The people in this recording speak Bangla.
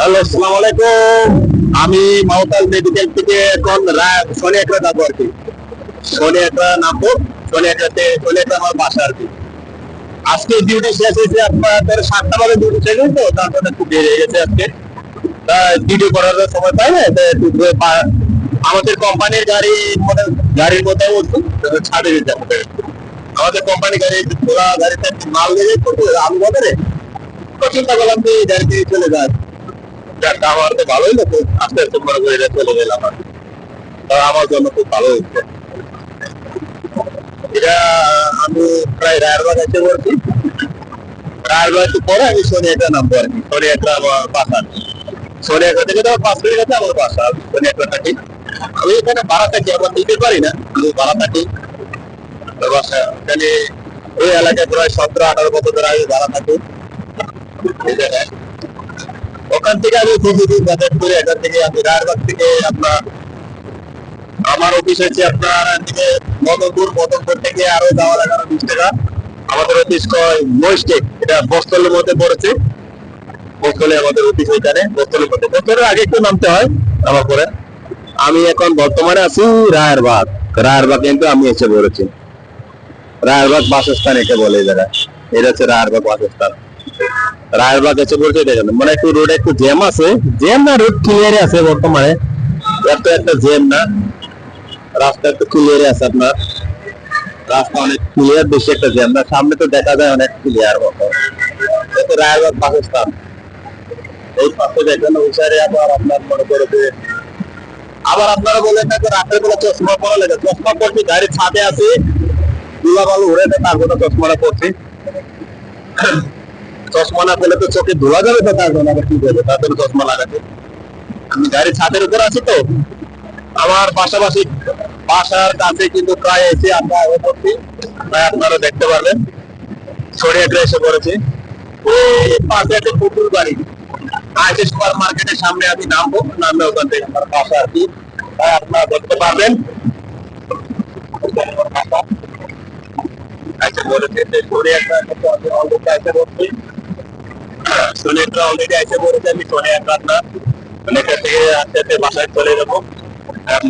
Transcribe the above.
হ্যালো, আসসালামু আলাইকুম। আমি মাউতাল মেডিকেল থেকে এখন শনি একটা যাব আর কি। শনি একটা নামবো। শনি একটাতে শনি একটা আমার বাসা আর কি। আজকে ডিউটি শেষ হয়েছে আপনাদের সাতটা বাজে ডিউটি শেষ হয়েছে, তারপরে একটু হয়ে গেছে আজকে। তা ডিউটি করার সময় পাই না আমাদের কোম্পানির গাড়ি গাড়ির মধ্যে উঠছি ছাড়ে দিতে হবে। আমাদের কোম্পানি গাড়ি খোলা, গাড়িতে মাল করতে আলু বাজারে। তো চিন্তা করলাম যে গাড়িতে চলে যায় যাক আমার তো ভালোই লাগতো আস্তে আস্তে মনে করে চলে গেলাম আর কি। আমার জন্য খুব ভালো হয়েছে। এটা আমি প্রায় রায়েরবাগ এসে পড়ছি। রায়েরবাগ একটু পরে আমি সোনিয়াটা নামবো আর কি। সোনিয়াটা আমার বাসা। সোনিয়াটা থেকে তো আমার পাঁচ মিনিট আছে, আমার বাসা। আমি সোনিয়াটা থাকি। আমি এখানে ভাড়া থাকি আবার দিতে পারি না। আমি ভাড়া থাকি। বাসা এখানে এই এলাকায় প্রায় সতেরো আঠারো বছর ধরে আমি ভাড়া থাকি। থেকে আমি যাতায়াত করি এখান থেকে আমি থেকে আপনার আমার অফিস হচ্ছে আপনার মদনপুর মদনপুর থেকে আরও বিশ টাকা। আমাদের অফিস এটা বস্তলের মধ্যে পড়েছে। বস্তলে আমাদের অফিস ওইখানে বস্তলের মধ্যে। বস্তলের আগে একটু নামতে হয় আমার পরে। আমি এখন বর্তমানে আছি রায়েরবাগ রায়েরবাগ কিন্তু আমি এসে পড়েছি। রায়েরবাগ বাসস্থান একে বলে জায়গায়। এটা হচ্ছে রায়েরবাগ বাসস্থান। রায়েরবাগ এসে পড়ছে, এটা মানে একটু রোডে একটু জ্যাম আছে। জ্যাম না রোড ক্লিয়ারে আছে বর্তমানে। এত একটা জ্যাম না। রাস্তা একটু ক্লিয়ারে আছে আপনার। রাস্তা অনেক ক্লিয়ার বেশি একটা জ্যাম না। সামনে তো দেখা যায় অনেক ক্লিয়ার মতো। রায়েরবাগ বাসস্থান। এই পাশে দেখেন ওই আবার আপনার মনে করে যে, আবার আপনারা বলেন না রাতের বেলা চশমা পরা লাগে। চশমা পড়ছি গাড়ির ছাদে আছে। দুলা বালু উড়ে দেয়, তারপরে চশমাটা পড়ছি চশমা না পেলে তো চোখে ধোয়া যাবে তো তার জন্য কি করবে? তার জন্য চশমা লাগাতে। আমি গাড়ির ছাদের উপর আছি তো। আমার পাশাপাশি বাসার কাছে কিন্তু প্রায় এসে আমরা পড়ছি প্রায় আপনারা দেখতে পারবেন ছড়িয়ে একটা এসে পড়েছে। পাশে একটা বাড়ি। সুপার মার্কেটের সামনে আমি নামবো নামে ওখান থেকে আমার বাসা আর কি। আপনারা দেখতে পারবেন। আইসে বলেছে যে ছড়িয়ে একটা পড়ছি সোনেটরা অলরেডি আইসে পড়েছে আমি সোনে একটা আপনার সোনেটার থেকে আস্তে আস্তে বাসায় চলে যাব।